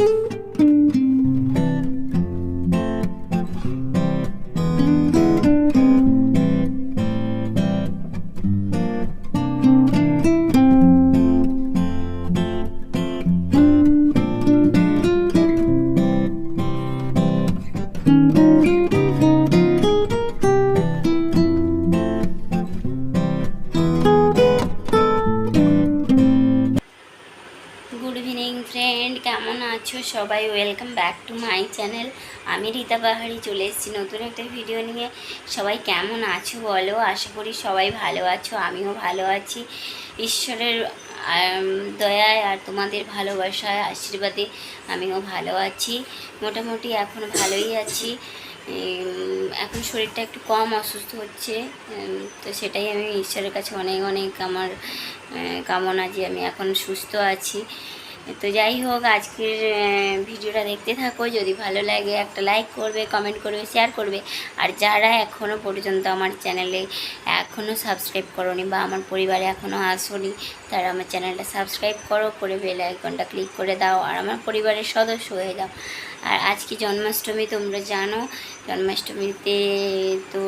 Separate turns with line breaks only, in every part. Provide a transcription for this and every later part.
Thank you. Good evening friend, কেমন আছো সবাই? Welcome back to my channel. আমি রীতা পাহাড়ি চলে এসেছি নতুন একটা ভিডিও নিয়ে। সবাই কেমন আছো বলো? আশা করি সবাই ভালো আছো, আমিও ভালো আছি। ঈশ্বরের দয়ায় আর তোমাদের ভালোবাসায়, আশীর্বাদে আমিও ভালো আছি। মোটামুটি এখন ভালোই আছি। এখন শরীরটা একটু কম অসুস্থ হচ্ছে। তো সেটাই আমি ঈশ্বরের কাছে অনেক অনেক আমার কামনা যে আমি এখন সুস্থ আছি। তো যাই হোক, আজকের ভিডিওটা দেখতে থাকো। যদি ভালো লাগে, একটা লাইক করবে কমেন্ট করবে শেয়ার করবে। আর যারা এখনও পর্যন্ত আমার চ্যানেলে এখনও সাবস্ক্রাইব করোনি বা আমার পরিবারে এখনও আসোনি, তারা আমার চ্যানেলটা সাবস্ক্রাইব করো, করে বেল আইকনটা ক্লিক করে দাও, আর আমার পরিবারের সদস্য হয়ে যাও। আর আজকে জন্মাষ্টমী, তোমরা জানো, জন্মাষ্টমীতে তো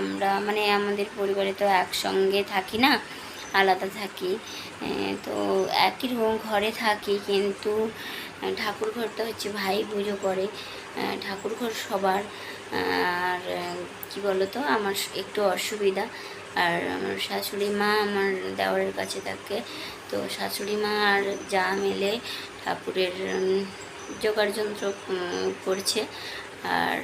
আমরা মানে আমাদের পরিবারে তো একসঙ্গে থাকি না। আলাদা থাকি। তো একই রকম ঘরে থাকি, কিন্তু ঠাকুর ঘরটা হচ্ছে ভাই পুজো করে। ঠাকুর ঘর সবার। আর কি বলো তো আমার একটু অসুবিধা। আর আমার শাশুড়ি মা আমার দেওয়ারের কাছে থাকে। তো শাশুড়ি মা আর যা মিলে ঠাকুরের জোগাড় যন্ত্র করছে আর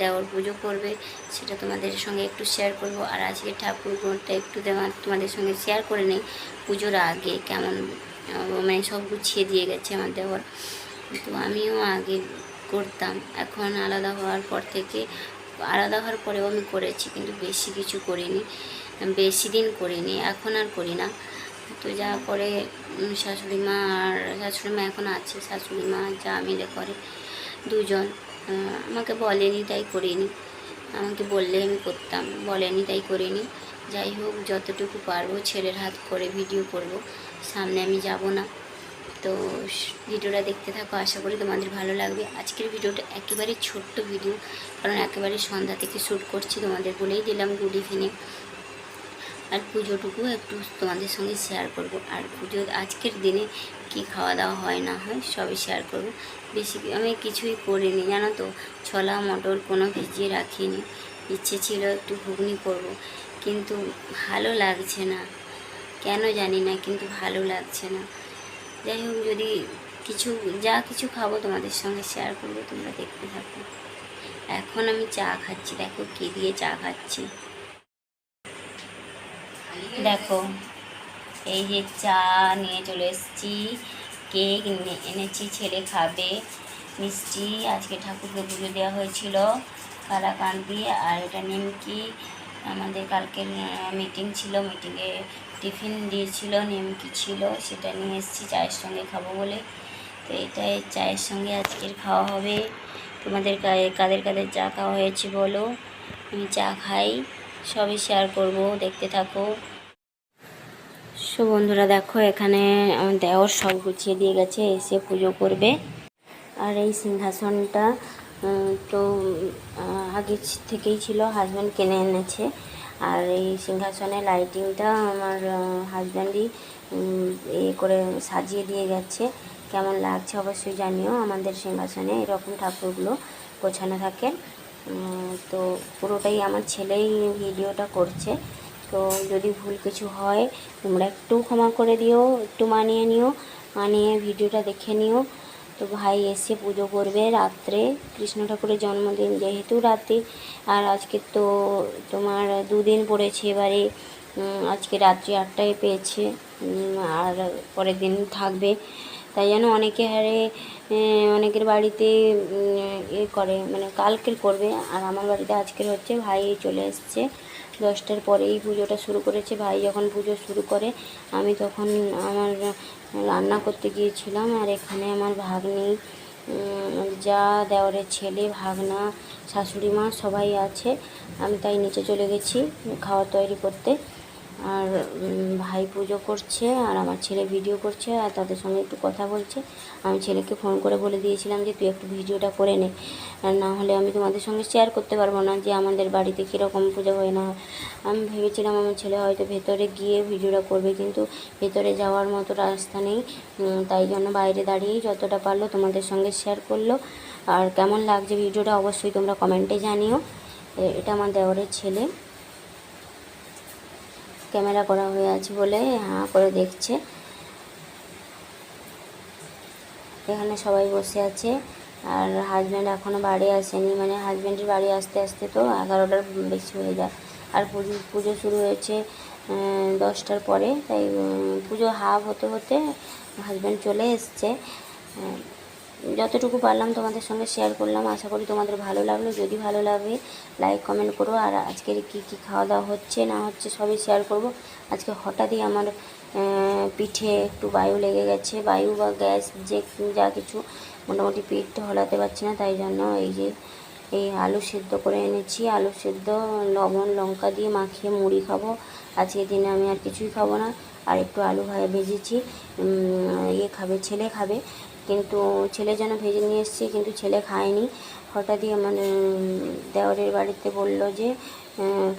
দেওয়ার পুজো করবে। সেটা তোমাদের সঙ্গে একটু শেয়ার করব। আর আজকে ঠাকুর ঘরটা একটু দেওয়া তোমাদের সঙ্গে শেয়ার করে নেই। পুজোর আগে কেমন মানে সব গুছিয়ে দিয়ে গেছে আমার দেওয়ার। তো আমিও আগে করতাম। এখন আলাদা হওয়ার পর থেকে, আলাদা হওয়ার পরেও আমি করেছি, কিন্তু বেশি কিছু করিনি। বেশি দিন করিনি, এখন আর করি না। তো যা করে শাশুড়ি মা আর শাশুড়ি মা এখন আছে শাশুড়ি মা যা মিলে করে দুজন। আমাকে বলেনি, তাই করিনি। আমাকে বললে আমি করতাম, বলেনি, তাই করিনি। যাই হোক, যতটুকু পারব ছেলের হাত করে ভিডিও করব, সামনে আমি যাব না। তো ভিডিওটা দেখতে থাকো, আশা করি তোমাদের ভালো লাগবে। আজকের ভিডিওটা একেবারে ছোট্ট ভিডিও, কারণ একেবারে সন্ধ্যা থেকে শ্যুট করছি, তোমাদের বলেই দিলাম গুড ইভিনিং। আর পুজোটুকু একটু তোমাদের সঙ্গে শেয়ার করব। আর পুজো আজকের দিনে কি খাওয়া দাওয়া হয় না হয় সবই শেয়ার করব। বেশি আমি কিছুই করিনি, জানো তো? ছোলা, মটর কোনো ভিজিয়ে রাখিনি। ইচ্ছে ছিল একটু ঘুগনি করব, কিন্তু ভালো লাগছে না। কেন জানি না, কিন্তু ভালো লাগছে না। যাই হোক, যদি কিছু, যা কিছু খাব তোমাদের সঙ্গে শেয়ার করব, তোমরা দেখতে থাকো। এখন আমি চা খাচ্ছি, দেখো কী দিয়ে চা খাচ্ছি। দেখো, এই যে চা নিয়ে চলে এসেছি, কেক এনেছি, ছেলে খাবে। মিষ্টি, আজকে ঠাকুরকে পুজো দেওয়া হয়েছিল কালাকান্দি, আর এটা নিমকি। আমাদের কালকের মিটিং ছিল মিটিংয়ে টিফিন দিয়েছিল, নিমকি ছিল, সেটা নিয়ে এসেছি, চায়ের সঙ্গে খাব বলে। তো এটাই চায়ের সঙ্গে আজকের খাওয়া হবে। তোমাদের কাদের কাদের চা খাওয়া হয়েছে বলো? আমি চা খাই, সবই শেয়ার করব, দেখতে থাকো। সো বন্ধুরা দেখো, এখানে আমার দেওর সব গুছিয়ে দিয়ে গেছে, এসে পুজো করবে। আর এই সিংহাসনটা তো আগে থেকেই ছিল হাজব্যান্ড কিনে এনেছে। আর এই সিংহাসনে লাইটিংটা আমার হাজব্যান্ডই এ করে সাজিয়ে দিয়ে গেছে। কেমন লাগছে অবশ্যই জানিও, আমাদের সিংহাসনে এরকম ঠাকুরগুলো গোছানো থাকে। তো পুরোটাই আমার ছেলেই ভিডিওটা করছে। তো যদি ভুল কিছু হয়, তোমরা একটু ক্ষমা করে দিও, একটু মানিয়ে নিও, মানিয়ে ভিডিওটা দেখে নিও। তো ভাই এসে পুজো করবে রাত্রে, কৃষ্ণ ঠাকুরের জন্মদিন যেহেতু রাতে আর আজকে তো তোমার দুদিন পড়েছে এবারে আজকে রাত্রি আটটায় পেয়েছে আর পরের দিন থাকবে। তাই জন্য অনেকে হারে অনেকের বাড়িতে এ করে মানে কালকের করবে। আর আমার বাড়িতে আজকের হচ্ছে, ভাই চলে এসছে। দশটার পরেই পুজোটা শুরু করেছে। ভাই যখন পুজো শুরু করে, আমি তখন আমার রান্না করতে গিয়েছিলাম। আর এখানে আমার ভাগ্নি যা দেওয়ারের ছেলে, ভাগনা, শাশুড়ি মা সবাই আছে। আমি তাই নিচে চলে গেছি খাওয়া তৈরি করতে। আর ভাই পুজো করছে আর আমার ছেলে ভিডিও করছে আর তাদের সঙ্গে একটু কথা বলছে। আমি ছেলেকে ফোন করে বলে দিয়েছিলাম যে, তুই একটু ভিডিওটা করে নে। না হলে আমি তোমাদের সঙ্গে শেয়ার করতে পারব না যে, আমাদের বাড়িতে কীরকম পুজো হয় না আমি ভেবেছিলাম আমার ছেলে হয়তো ভেতরে গিয়ে ভিডিওটা করবে, কিন্তু ভেতরে যাওয়ার মতো রাস্তা নেই। তাই জন্য বাইরে দাঁড়িয়েই যতটা পারল তোমাদের সঙ্গে শেয়ার করল। আর কেমন লাগছে ভিডিওটা অবশ্যই তোমরা কমেন্টে জানিও। এটা আমার দেওয়ারের ছেলে। ক্যামেরা করা হয়ে আছে বলে, হাঁ করে দেখছে। এখানে সবাই বসে আছে। আর হাজব্যান্ড এখনও বাড়ি আসেনি। মানে হাজব্যান্ডের বাড়ি আসতে আসতে তো এগারোটার বেশি হয়ে যায়। আর পুজো পুজো শুরু হয়েছে দশটার পরে। তাই পুজো হাফ হতে হতে হাজব্যান্ড চলে এসছে। যতটুকু পারলাম তোমাদের সঙ্গে শেয়ার করলাম, আশা করি তোমাদের ভালো লাগল। যদি ভালো লাগে লাইক কমেন্ট করো। আর আজকের কী কী খাওয়া দাওয়া হচ্ছে, না হচ্ছে, সবই শেয়ার করব। আজকে হঠাৎই আমার পিঠে একটু বায়ু লেগে গেছে। বায়ু বা গ্যাস, যে যা কিছু, মোটামুটি পিঠ হলাতে পারছি না, তাই জন্য এই যে, এই আলু সেদ্ধ করে এনেছি। আলু সেদ্ধ, লবণ, লঙ্কা দিয়ে মাখিয়ে মুড়ি খাব। আজকের দিনে আমি আর কিছুই খাব না। আর একটু আলু ভাজা ভেজেছি। ইয়ে খাবে, ছেলে খাবে। কিন্তু ছেলে যেন ভেজে নিয়ে এসেছি কিন্তু ছেলে খায়নি। হঠাৎই আমার উম, দেওরের বাড়িতে বলল যে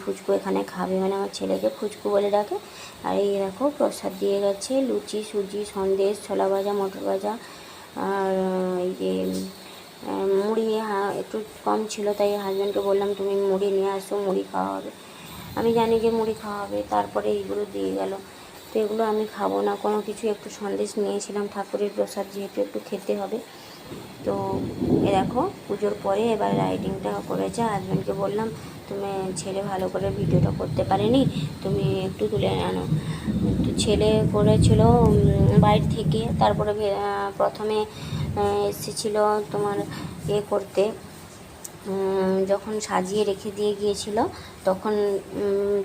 ফুচকু এখানে খাবে। মানে আমার ছেলেকে ফুচকু বলে ডাকে। আর এই দেখো প্রসাদ দিয়ে গেছে লুচি সুজি সন্দেশ ছোলা ভাজা মটর ভাজা আর এই যে মুড়ি একটু কম ছিল তাই হাজব্যান্ডকে বললাম তুমি মুড়ি নিয়ে আসো মুড়ি খাওয়া হবে। আমি জানি যে মুড়ি খাওয়া হবে তারপরে এইগুলো দিয়ে গেল। তো এগুলো আমি খাব না। কোনো কিছু একটু সন্দেশ নিয়েছিলাম ঠাকুরের প্রসাদ যেহেতু একটু খেতে হবে। তো এ দেখো, পুজোর পরে এবার রাইডিংটা করেছে। হাজব্যান্ডকে বললাম, তুমি ছেলে ভালো করে ভিডিওটা করতে পারেনি, তুমি একটু তুলে আনো। তো ছেলে করেছিল বাইরে থেকে। তারপরে প্রথমে এসেছিল তোমার এ করতে। যখন সাজিয়ে রেখে দিয়ে গিয়েছিল, তখন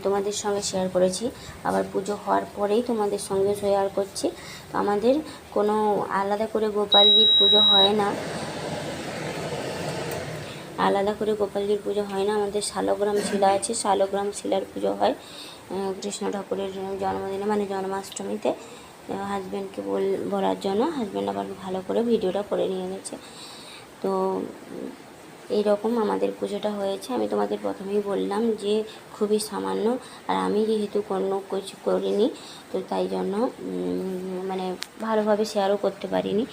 তোমাদের সঙ্গে শেয়ার করেছি। আবার পুজো হওয়ার পরেই তোমাদের সঙ্গে শেয়ার করছি। তো আমাদের কোনো আলাদা করে গোপালজির পুজো হয় না। আলাদা করে গোপালজির পুজো হয় না। আমাদের শালগ্রাম শিলা আছে। শালগ্রাম শিলার পুজো হয় কৃষ্ণ ঠাকুরের জন্মদিনে মানে জন্মাষ্টমীতে। হাজব্যান্ডকে বল, বলার জন্য। হাজব্যান্ড আবার ভালো করে ভিডিওটা করে নিয়ে গেছে তো উম, এইরকম আমাদের পুজোটা হয়েছে। আমি তোমাদের প্রথমেই বললাম যে খুবই সামান্য আর আমি যেহেতু কোনো কিছু করিনি তো তাই জন্য মানে ভালোভাবে শেয়ারও করতে পারিনি।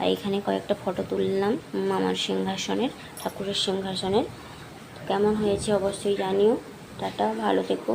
আর এখানে কয়েকটা ফটো তুললাম মামার সিংহাসনের ঠাকুরের সিংহাসনের। কেমন হয়েছে অবশ্যই জানিও। টাটা ভালো থেকো।